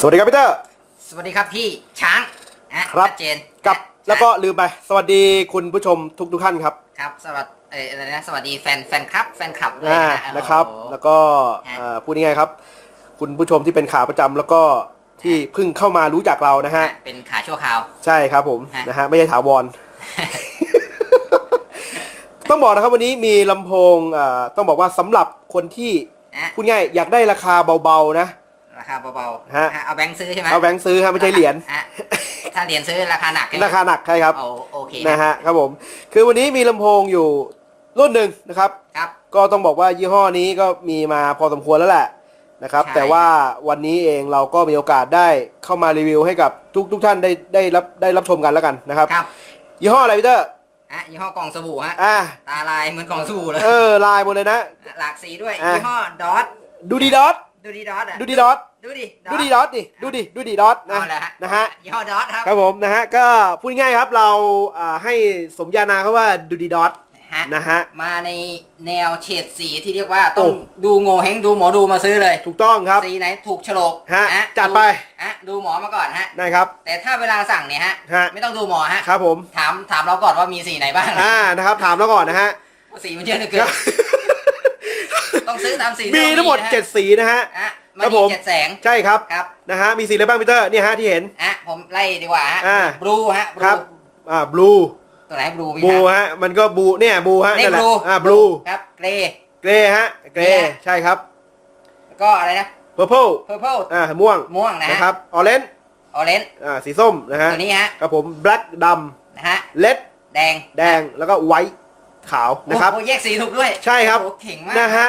สวัสดีครับพีเตอร์ สวัสดีครับพี่ช้างนะครับ ชัดเจนกับนะแล้วก็ลืมไป สวัสดีคุณผู้ชมทุกทุกๆท่านครับครับสวัสดีเอ่ออะไรนะสวัสดีแฟนแฟนคลับ แฟนคลับเลยอ่านะนะครับ โอ้โห แล้วก็ฮะอ่าพูดง่ายๆครับ คุณผู้ชมที่เป็นขาประจำแล้วก็ที่เพิ่งเข้ามารู้จักเรานะฮะ เป็นขาชั่วคราว ใช่ครับผมฮะ นะฮะไม่ใช่ถาวร ต้องบอกนะครับวันนี้มีลำโพงอ่าต้องบอกว่าสำหรับคนที่นะพูดง่ายอยากได้ราคาเบาๆนะ ราคาเบาฮะๆเอาแบงค์ซื้อใช่ไหมเอาแบงค์ซื้อครับไม่ใช่เหรียญ ฮะถ้าเหรียญซื้อราคาหนักใช่ไหมราคาหนักใช่ครับโอโอเคนะฮะครับผม คือวันนี้มีลำโพงอยู่รุ่นหนึ่งนะครับ ครับ ก็ต้องบอกว่ายี่ห้อนี้ก็มีมาพอสมควรแล้วแหละนะครับ ใช่ แต่ว่าวันนี้เองเราก็มีโอกาสได้เข้ามารีวิวให้กับทุกทุกท่านได้ได้รับได้รับชมกันแล้วกันนะครับ ครับยี่ห้ออะไรพีเตอร์อะยี่ห้อกล่องสบู่ฮะอ่าตาลายเหมือนกล่องสบู่เลยเออลายหมดเลยนะ หลากสีด้วยอะ ยี่ห้อดอทดูดีดอทดูดีดอทอะดูดีดอท ดูดิดูดีดอทดิดูดิดูดีดอทนะเอาละฮะนะฮะยี่ห้อดอทครับครับผมนะฮะก็พูดง่ายๆครับเราอ่าให้สมญานามเขาว่าดูดีดอทฮะนะฮะ มาในแนวเฉดสีที่เรียกว่าต้องโอ้ ดูโง่เฮงดูหมอดูมาซื้อเลยถูกต้องครับ สีไหนถูกโฉลกฮะอ่จัดไป ฮะดูหมอมาก่อนฮะได้ครับ แต่ถ้าเวลาสั่งเนี่ยฮะ ฮะ ไม่ต้องดูหมอฮะ ครับผมถามถามเราก่อนว่ามีสีไหนบ้างอ่านะครับถามแล้วก่อนนะฮะเพราะสีมันเยอะเหลือเกิน ต้องซื้อตามสีมีทั้งหมดนะฮะเจ็ดสีนะฮะ ฮะค มัรันบผมมีเจ็ดแสง ใช่ครับครับ นะฮะมีสีอะไรบ้างพีเตอร์เนี่ยฮะที่เห็นฮะผมไล่ดีกว่าฮะอ่า บลูฮะครับอ่าบลูตัวไหนบลูมีบลูฮะฮะมันก็บลูเนี่ยบลูฮะนี่นั่นแหบละลูอ่าบลูครับเกรย์ เกรฮะเกร เนี่ย ใช่ครับแล้วก็อะไรนะเพอร์เพลเพอร์เพลอ่าม่วงม่วงนะนะฮะครับออเรนจ์ออเรนจ์อ่าสีส้มนะฮะตัวนี้ฮะครับผมแบล็กดนะฮะำเลดแดงแดงแล้วก็ไวท์ขาวนะครับ โอ้โหแยกสีถูกด้วยใช่ครับ โอ้โหเก่งมากนะฮะ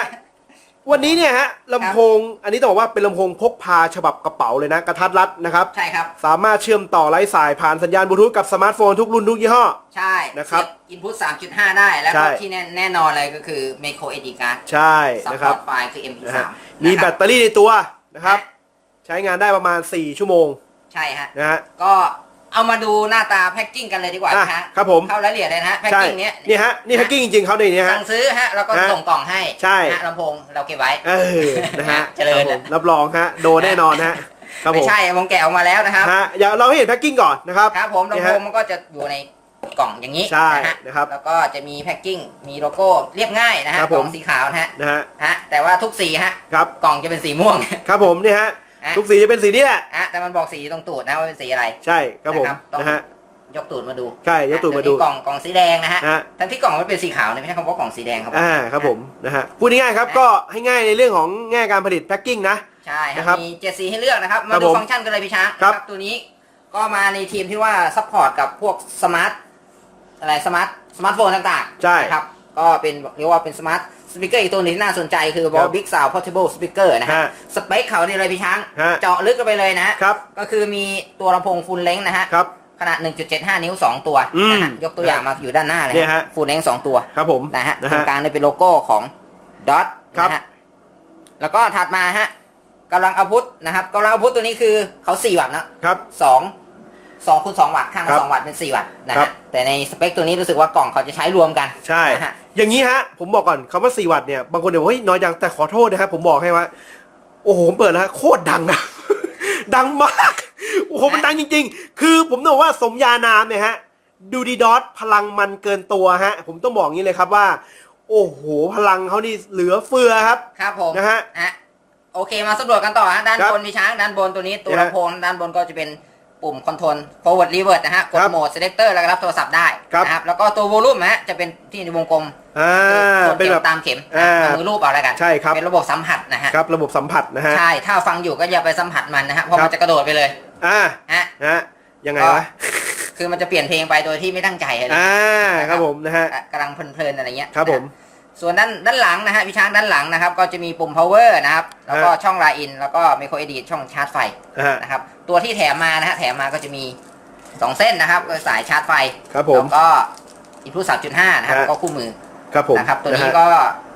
วันนี้เนี่ยฮะลำโพงอันนี้ต้องบอกว่าเป็นลำโพงพกพาฉบับกระเป๋าเลยนะ กระทัดรัดนะครับ ใช่ครับ สามารถเชื่อมต่อไร้สายผ่านสัญญาณบลูทูธกับสมาร์ทโฟนทุกรุ่นทุกยี่ห้อ ใช่นะครับอินพุต3.5 ได้ แล้วใช่ก็ที่แน่แน่นอนเลยก็คือ Micro SD card ใช่ซัพนะพครัอบร์ตไฟล์คือนะ MP3 ฮะมีแบตเตอรี่ในตัวนะครับ ใช้งานได้ประมาณ 4 ชั่วโมง ใช่ฮะนะฮะก็ เอามาดูหน้าตาแพ็กกิ้งกันเลยดีกว่าอะนะฮะครับผม เข้ารายละเอียดเลยนะฮะแพ็กใช่กิ้งเนี้ยนี่ฮะนี่แฮกกิ้งจริงๆเขาในนี้ฮะสั่งซื้อฮะแล้วก็ฮะส่งกล่องให้ใช่ ฮะลำโพงเราเก็บไว้ เออนะฮะเจริญครับผมรับรองฮะโดนแน่นอนฮะครับผไม่มใช่ผมแกะออกมาแล้วนะครับฮะอย่าเราให้เห็นแพ็กกิ้งก่อนนะครับ ครับผมนี่ลำโพฮะงมันก็จะอยู่ในกล่องอย่างนี้ใช่นะฮะนะครับแล้วก็จะมีแพ็กกิ้งมีโลโก้เรียบง่ายนะฮะครับกผมล่องสีขาวนะฮะนะฮะฮะแต่ว่าทุกสีฮะครับกล่องจะเป็นสีม่วง ครับผมนี่ฮะ ฮะทุกสีจะเป็นสีนี้แหละฮะแต่มันบอกสีตรงตูดนะว่าเป็นสีอะไร ใช่ครับผมนะครับต้อง นะฮะ ยกตูดมาดูใช่ยกตูดมาดู เยวนี้กล่องกล่องสีแดงนะฮะฮะทั้งที่กล่องมันเป็นสีขาวเนี่ยไม่ใช่คำว่ากล่องสีแดงครับ อ่าครับผมนะฮะพูดง่ายๆครับก็ให้ง่ายในเรื่องของแง่การผลิตแพ็กกิ้งนะ ใช่คนะครัรับบมีเจ็ดสีให้เลือกนะครับคมารับดูผมฟังก์ชันกันเลยพี่ช้างครับนะตัวนี้ก็มาในทีมที่ว่าซัพพอร์ตกับพวกสมาร์ทอะไรสมาร์ทสมาร์ทโฟนต่างๆใช่นะครับก็เป็นเรียกว่าเป็นสมาร์ท สปีกเกอร์อีกตัวหนึงที่น่าสนใจคือครับ Ball Big Sound Portable Speaker นะฮะ ฮะสเปคเขาเนี่ยเลยพี่ช้าง ฮะ เจาะลึกกันไปเลยนะฮะครับก็คือมีตัวลำโพงฟูลเลน h นะฮะ ครับ ขนาด 1.75 นิ้ว 2 ตัวอืมนะฮะยกตัวอย่างมาอยู่ด้านหน้าเลยเนี่ยฮะ ฟูลเลน h 2ตัว ครับผมนะฮะนะตรฮะงกลางเนี่ยเป็นโลโก้ของ DOT ครับ นะฮะแล้วก็ถัดมาฮะกำลังอาวุธนะครับกำลังอาวุธตัวนี้คือเขา4วัตต์นะครับ สองสองคูณสองวัตต์ข้างครัละบสองวัตต์เป็น4วัตต์นะครัฮะบแต่ในสเปคตัวนี้รู้สึกว่ากล่องเขาจะใช้รวมกันใช่ นะฮะ อย่างนี้ฮะ ผมบอกก่อนคำว่า4วัตต์เนี่ย บางคนเดี๋ยวาเฮ้ยน้อยจังแต่ขอโทษนะครับผมบอกให้ว่า โอ้โหผมเปิดแล้วฮะโคตรดังนะ ดังมาก โอ้โหมันดังจริง ๆ คือผมต้องบอกว่าสมญานามเนี่ยฮะดูดีดอทพลังมันเกินตัวฮะ ผมต้องบอกอย่างนี้เลยครับว่า โอ้โหพลังเขานี่เหลือเฟือครับ ครับผมนะฮะฮะ โอเคมาสำรวจกันต่อฮะด้านครับบนมีช้างด้านบนตัวนี้ตัวนะฮะ ลำโพงด้านบนก็จะเป็น ปุ่มคอนโทรล forward reverse นะฮะ กดครับโหมด selector แล้วก็รับโทรศัพท์ได้ครับนะครับ แล้วก็ตัว volume นะฮะ จะเป็นที่ในวงกลมอ่าส่วนเป็นเข็แบมบตามเข็มอ่าเอามือรูปเอาแล้วกันใช่ครับ เป็นระบบสัมผัสนะฮะ ครับระบบสัมผัสนะฮะ ใช่ ถ้าฟังอยู่ก็อย่าไปสัมผัสมันนะฮะ เพราะครัมับ นจะกระโดดไปเลยอ่าฮะ นะฮะยังไงก็วะคือมันจะเปลี่ยนเพลงไปโดยที่ไม่ตั้งใจอะไรอ่าครับผมนะฮะอะกำลังเพลินๆอะไรเงี้ยครับผม นะฮะ ส่วนด้านด้านหลังนะฮะพี่ช้างด้านหลังนะครับ ก็จะมีปุ่ม power นะครับ แล้วก็ฮะช่อง line in แล้วก็ micro edit ช่องชาร์จไฟนะฮะนะครับ ตัวที่แถมมานะฮะแถมมาก็จะมีสองเส้นนะครับก็สายชาร์จไฟ ครับผมแล้วก็อินพุต3.5นะครับฮะแล้วก็คู่มือ ครับผมนะครับตัวนี้ะฮะก็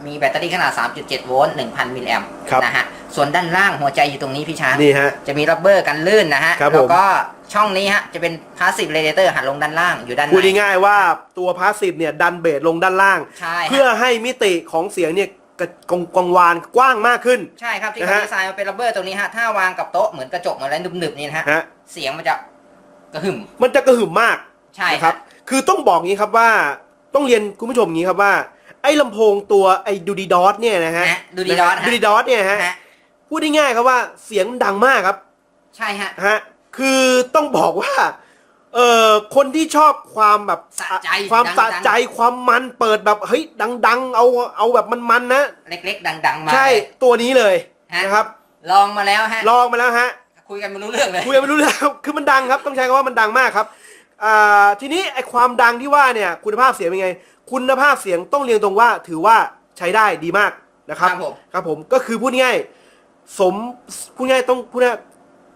มีแบตเตอรี่ขนาด 3.7 โวลต์ 1,000 มิลลิแอมป์ครับนะฮะ ส่วนด้านล่างหัวใจอยู่ตรงนี้พี่ช้างนี่ฮะ จะมีรับเบอร์กันลื่นนะฮะครับผมแล้วก็ช่องนี้ฮะ จะเป็นพาสซีฟเรเดเตอร์หันลงด้านล่างอยู่ด้านในพูดง่ายๆว่าตัวพาสซีฟเนี่ยดันเบสลงด้านล่างใช่ฮะเพื่อให้มิติของเสียงเนี่ยกระกงกองวานกว้างมากขึ้น ใช่ครับ ที่นะเขาฮะดีไซน์มาเป็นระเบิดตรงนี้ฮะ ถ้าวางกับโต๊ะเหมือนกระจกเหมือนอะไรหนึบๆนี่นะฮะฮะเสียงมันจะกระหึ่ม มันจะกระหึ่มมาก ใช่นะคครัรับบคือต้องบอกงี้ครับว่า ต้องเรียนคุณผู้ชมอย่างนี้ครับว่า ไอ้ลำโพงตัวไอ้ดูดีดอสเนี่ยนะฮะนะดูดีดอสดูดีดอสเนี่ยฮะฮะพูดง่ายๆครับว่าเสียงดังมากครับใช่ฮะ ฮะคือต้องบอกว่าเอ่อคนที่ชอบความแบบสะใจความดังๆ สะใจความมันเปิดแบบเฮ้ยดัง ๆ เอาเอาแบบมันๆนะ เล็กๆ ดัง ๆ มา ใช่ตัวนี้เลยฮะ นะครับลองมาแล้วฮะลองมาแล้วฮะ คุยกันไม่รู้เรื่องเลย คุยกันไม่รู้เรื่องครับคือมันดังครับ ต้องใช้คำว่ามันดังมากครับอ่า ทีนี้ไอความดังที่ว่าเนี่ยคุณภาพเสียงเป็นไง คุณภาพเสียงต้องเรียงตรงว่า ถือว่าใช้ได้ดีมากนะครับครับผม ครับผมก็คือพูดง่ายสมพูดง่ายต้องพูดง่าย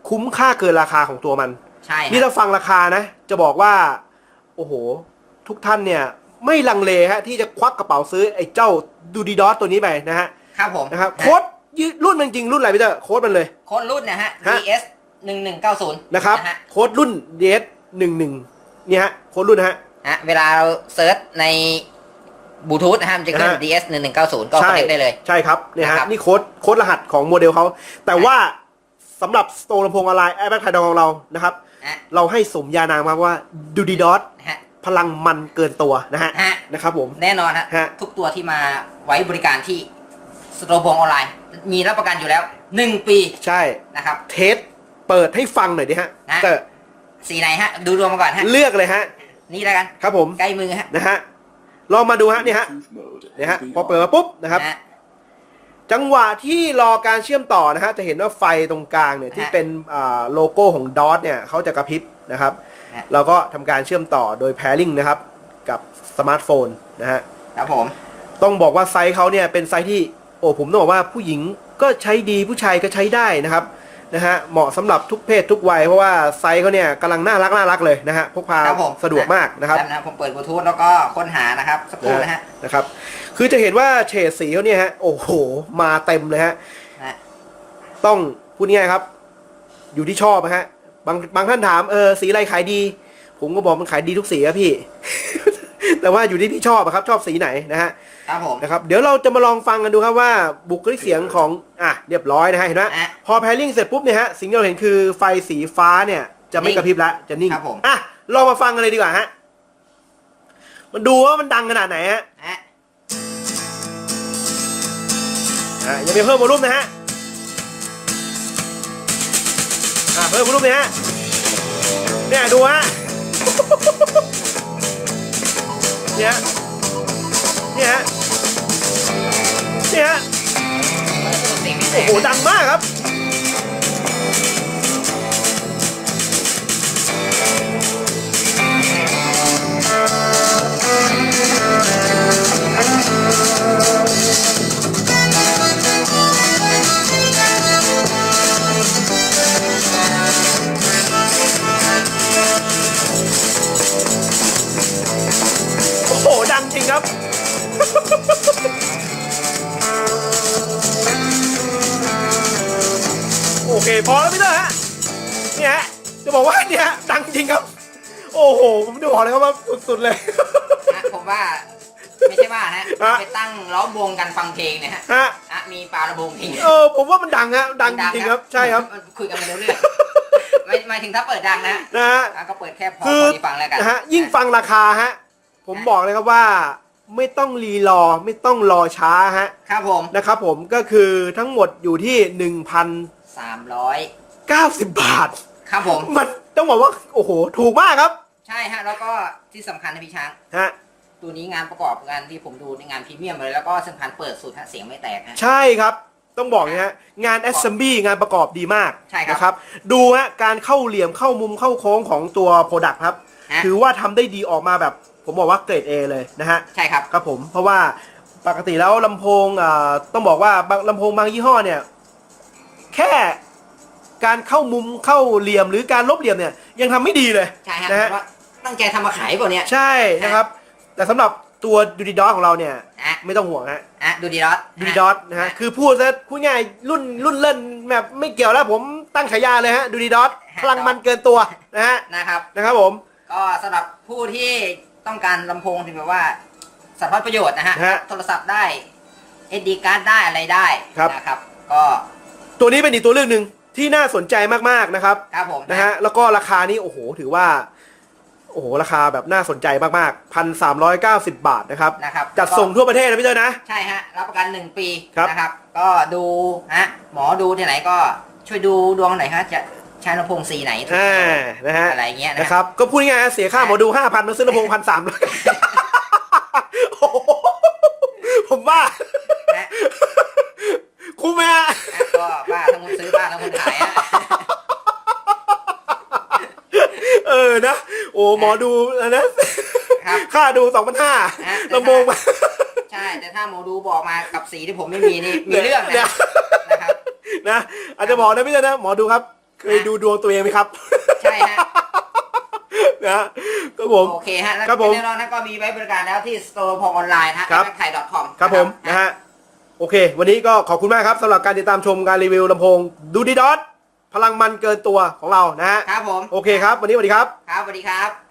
คุ้มค่าเกินราคาของตัวมัน ใช่นี่ฮะถ้าฟังราคานะ จะบอกว่า โอ้โห ทุกท่านเนี่ยไม่ลังเลฮะที่จะควักกระเป๋าซื้อไอ้เจ้าดูดีดอสตัวนี้ไปนะฮะครับผมนะครับฮโค้ดยืรุ่นมันจริงรุ่นอะไรพี่เตอร์โค้ดมันเลย โค้ดรุ่นนะฮะ ฮะ DS หนึ่งหนึ่งเก้าศูนย์นะครับนะฮะ โค้ดรุ่น DS หนึ่งหนึ่งเนี่ยฮะโค้ดรุ่นนะฮะฮะเวลาเราเซิร์ชในบลูทูธนะฮะมันจะขึ้นฮะ DS หนึ่งหนึ่งเก้าศูนย์ก็ใช่คอนเนคได้เลย ใช่ครับเนี่ยนะครัฮะบนี่โค้ดโค้ดรหัสของโมเดลเขา แต่ว่าสำหรับสโตร์ลำโพงออนไลน์แอร์แบ็คไทยดของเรานะครับฮะเราให้สมญานามมากว่าดูดีดอสฮะพลังมันเกินตัวนะฮะฮะนะครับผมแน่นอนฮะฮะทุกตัวที่มาไว้บริการที่สโตร์บงออนไลน์ มีรับประกันอยู่แล้วหนึ่งปีใช่นะครับ เทสเปิดให้ฟังหน่อยดิฮะฮะเตอร์ สีไหนฮะ ดูรวมมาก่อนฮะ เลือกเลยฮะ นี่แล้วกัน ครับผม ใกล้มือฮะ นะฮะ ลองมาดูฮะนี่ฮะเนี่ยฮะ พอเปิดมาปุ๊บนะครับฮะ จังหวะที่รอการเชื่อมต่อนะฮะ จะเห็นว่าไฟตรงกลางเนี่ยที่ฮะเป็นอ่าโลโก้ของดอทเนี่ยเขาจะกระพริบนะครับฮะเราก็ทำการเชื่อมต่อโดย pairing นะครับ กับสมาร์ทโฟนนะฮะ ครับผม ต้องบอกว่าไซส์เขาเนี่ยเป็นไซส์ที่โอ้ผมต้องบอกว่าผู้หญิงก็ใช้ดีผู้ชายก็ใช้ได้นะครับ นะฮะเหมาะสำหรับทุกเพศทุกวัย เพราะว่าไซส์เขาเนี่ยกำลังน่ารักน่ารักเลยนะฮะพกพาครับผมสะดวกมากนะครับ แป๊นะครับผมเปิดบลูทูธแล้วก็ค้นหานะครับ สักครู่นะฮะ นะครับ คือจะเห็นว่าเฉดสีเขาเนี่ยฮะ โอ้โห มาเต็มเลยฮะ นะ ต้องพูดง่ายๆครับ อยู่ที่ชอบนะฮะ บางบางท่านถามเออสีอะไรขายดี ผมก็บอกมันขายดีทุกสีครับพี่ แต่ว่าอยู่ที่พี่ชอบอะครับ ชอบสีไหนนะฮะ ครับผม นะครับเดี๋ยวเราจะมาลองฟังกันดูครับว่าบุคลิกเสียงของอะเรียบร้อยนะฮะเห็นไหมอะพอแพลิงเสร็จปุ๊บเนี่ยฮะสิ่งที่เราเห็นคือไฟสีฟ้าเนี่ย จะไม่นิ่งกระพริบแล้วจะนิ่งครับผม อะลองมาฟังกันเลยดีกว่าฮะมันดูว่ามันดังขนาดไหนฮะฮะอะอย่าไปเพิ่มวอลลุ่มนะฮะอะเพิ่มวอลลุ่มเลยฮะเนี่ยดูฮะ เนี่ยเนี่ยฮะ เนี่ยฮะเสียงพิเศโอ้ษโหดังมากครับโอ้โหดังจริงครับ เคพอแล้วพี่เตอร์ฮะเนี่ยฮะจะบอกว่าเนี่ยฮะดังจริงครับ โอ้โห ผมจะบอกเลยครับว่าสุดๆเลย นะผมว่าไม่ใช่ว่านะฮะฮะไปตั้งล้อมวงกันฟังเพลงเนี่ยฮะฮะอะมีปลาระบงทิ้งเออผมว่ามันดังฮะดังจริงๆครับ ใช่ครับมันคุยกันไม่รู้เรื่องไม่หมายถึงถ้าเปิดดังนะนะฮะ อะก็เปิดแค่พอคือ พอดีฟังแล้วกันนะฮะยิ่งฟังราคาฮะผมบอกเลยครับว่าไม่ต้องรีรอไม่ต้องรอช้าฮะครับผม นะครับผมก็คือทั้งหมดอยู่ที่ สามร้อย1,090 บาท ครับผม มันต้องบอกว่าโอ้โห ถูกมากครับใช่ฮะ แล้วก็ที่สำคัญนะพี่ช้าง ฮะตัวนี้งานประกอบงานที่ผมดูในงานพรีเมียมเลย แล้วก็สำคัญเปิดสุดฮะเสียงไม่แตกฮะ ใช่ครับ ต้องบอกนะฮะงาน assembly งานประกอบดีมากใช่ครับนะครับ ดูฮะการเข้าเหลี่ยมเข้ามุมเข้าโค้งของตัว Product ครับ ฮะ ถือว่าทำได้ดีออกมาแบบ ผมบอกว่าเกรด A เลยนะฮะ ใช่ครับ ครับผมเพราะว่าปกติแล้วลำโพงอ่าต้องบอกว่าบางลำโพงบางยี่ห้อเนี่ย แค่การเข้ามุมเข้าเหลี่ยมหรือการลบเหลี่ยมเนี่ยยังทำไม่ดีเลยใช่ฮะนะฮะว่าตั้งใจทำมาขายเปล่าเนี่ย ใช่นะครับ แต่สำหรับตัวดูดีดอของเราเนี่ย อะ ไม่ต้องห่วงฮะอะดูดีดอทดูดีดอนะฮะคือพูดซะพูดง่ายรุ่นรุ่นเล่นแบบไม่เกี่ยวแล้วผมตั้งฉายาเลยฮะดูดีดอพลังมันเกินตัวนะฮะนะครับ นะครับผม ก็สำหรับผู้ที่ต้องการลำโพงที่แบบว่าสารพัดประโยชน์นะฮะฮะโทรศัพท์ได้ SD card ได้อะไรได้ครับ นะครับ ก็ ตัวนี้เป็นอีกตัวเลือกหนึ่งที่น่าสนใจมากๆนะครับครับผมนะฮะแล้วก็ราคานี้โอ้โหถือว่าโอ้โหราคาแบบน่าสนใจมากๆพันสามร้อยเก้าสิบบาทนะครับนะครับจัดส่งทั่วประเทศนะพี่เจ้ยนะใช่ฮะรับประกันหนึ่งปีครับนะครับ ก็ดูฮะหมอดูที่ไหนก็ช่วยดูดวงหน่อยฮะจะใช้ลำโพงสีไหนอ่านะฮะอะไรเงี้ยนะนะคครับรับ ก็พูดง่ายๆเสียค่าหมอดูห้าพันมาซื้อลำโพงพันสามร้อยผมว่านะ คุ้มไหมฮะนะก็บ้าทั้งคนซื้อบ้าทั้งคนขายฮะเออนะ โอ้หมอดูนะครับ ค่าดูสองพันห้าฮะ ลำโพงมาใช่ แต่ถ้าหมอดูบอกมากับสีที่ผมไม่มีนี่มีเรื่องเนี่นะยนะครับ นะ อาจจะบอกนะพี่เจ้ยนะหมอดูครับ เคยดูดวงตัวเองไหมครับ ใช่ฮะ นะก็ผม โอเคฮะแล้วครับผมแน่นอนนะก็มีไว้บริการแล้วที่ store พองออนไลน์ฮะครับไทย .com ครับผมนะฮะ โอเค วันนี้ก็ขอบคุณมากครับสำหรับการติดตามชมการรีวิวลำโพงดูดีดอทพลังมันเกินตัวของเรานะฮะครับผม โอเคครับ วันนี้สวัสดีครับ ครับสวัสดีครับ